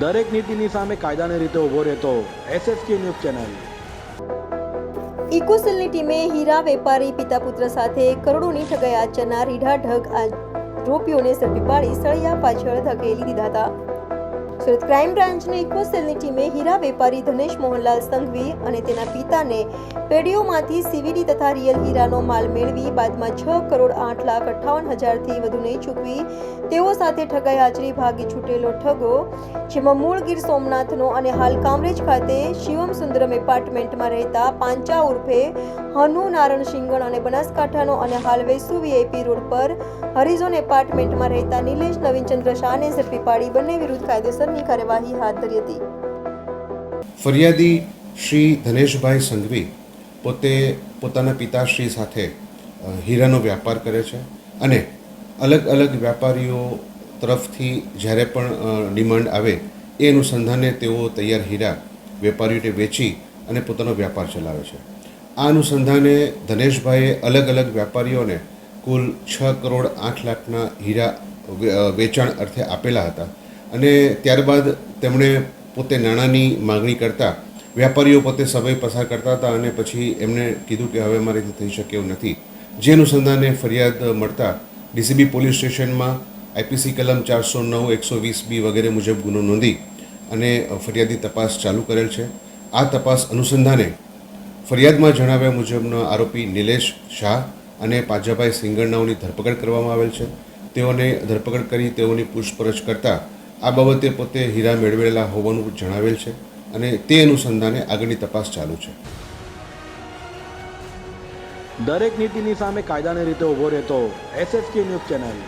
દરેક નીતિની સામે કાયદાની રીતે ઊભો રહેતો એસએસકે ન્યૂઝ ચેનલ. ઇકોસેલની ટીમે હીરા વેપારી પિતા પુત્ર સાથે કરોડોની ઠગાઈ આચરનાર રીઢા ઢગ આરોપીઓને ઝડપી પાડી સળિયા પાછળ ધકેલી દીધા હતા. સુરત ક્રાઇમ બ્રાન્ચની ઇકોસેલની ટીમે હીરા વેપારી ધનેશ મોહનલાલ સંઘવી અને તેના પિતાને પેઢીઓમાંથી સીવીડી તથા રિયલ હીરાનો માલ મેળવી બાદમાં છ કરોડ આઠ લાખ અઠ્ઠાવન હજારથી વધુ નહીં ચૂકવી તેઓ સાથે ઠગાઈ હાજરી ભાગી છૂટેલો ઠગો જેમાં મૂળ ગીર સોમનાથનો અને હાલ કામરેજ ખાતે શિવમ સુંદરમ એપાર્ટમેન્ટમાં રહેતા પાંચા ઉર્ફે હનુ નારણ શિંગણ અને બનાસકાંઠાનો અને હાલ વેસુ વીઆઈપી રોડ પર હરિઝોન એપાર્ટમેન્ટમાં રહેતા નિલેશ નવીનચંદ્ર શાહને ઝડપી પાડી બંને વિરુદ્ધ કાયદેસરની કાર્યવાહી હાથ ધરી હતી. ફરિયાદી શ્રી ધનેશભાઈ સંઘવી પોતે પોતાના પિતાશ્રી સાથે હીરાનો વ્યાપાર કરે છે અને અલગ અલગ વ્યાપારીઓ તરફથી જ્યારે પણ ડિમાન્ડ આવે, એ અનુસંધાને તેઓ તૈયાર હીરા વેપારીઓને વેચી અને પોતાનો વ્યાપાર ચલાવે છે. આ અનુસંધાને ધનેશભાઈએ અલગ અલગ વેપારીઓને કુલ છ કરોડ આઠ લાખના હીરા વેચાણ અર્થે આપેલા હતા અને ત્યારબાદ તેમણે પોતે નાણાંની માગણી કરતા, વ્યાપારીઓ પોતે સમય પસાર કરતા હતા અને પછી એમણે કીધું કે હવે અમારેથી થઈ શકે એવું નથી. જે અનુસંધાને ફરિયાદ મળતા ડીસીબી પોલીસ સ્ટેશનમાં આઈપીસી કલમ ચારસો નવ, એકસો વીસ બી વગેરે મુજબ ગુનો નોંધી અને ફરિયાદી તપાસ ચાલુ કરેલ છે. આ તપાસ અનુસંધાને ફરિયાદમાં જણાવ્યા મુજબનો આરોપી નિલેશ શાહ અને પાજાભાઈ સિંગરનાઓની ધરપકડ કરવામાં આવેલ છે. તેઓને ધરપકડ કરી તેઓની પૂછપરછ કરતા આ બાબતે પોતે હીરા મેળવેલા હોવાનું જણાવેલ છે અને તે અનુસંધાને આગળની તપાસ ચાલુ છે. દરેક નીતિની સામે કાયદાની રીતે ઊભો રહેતો એસએસકે ન્યૂઝ ચેનલ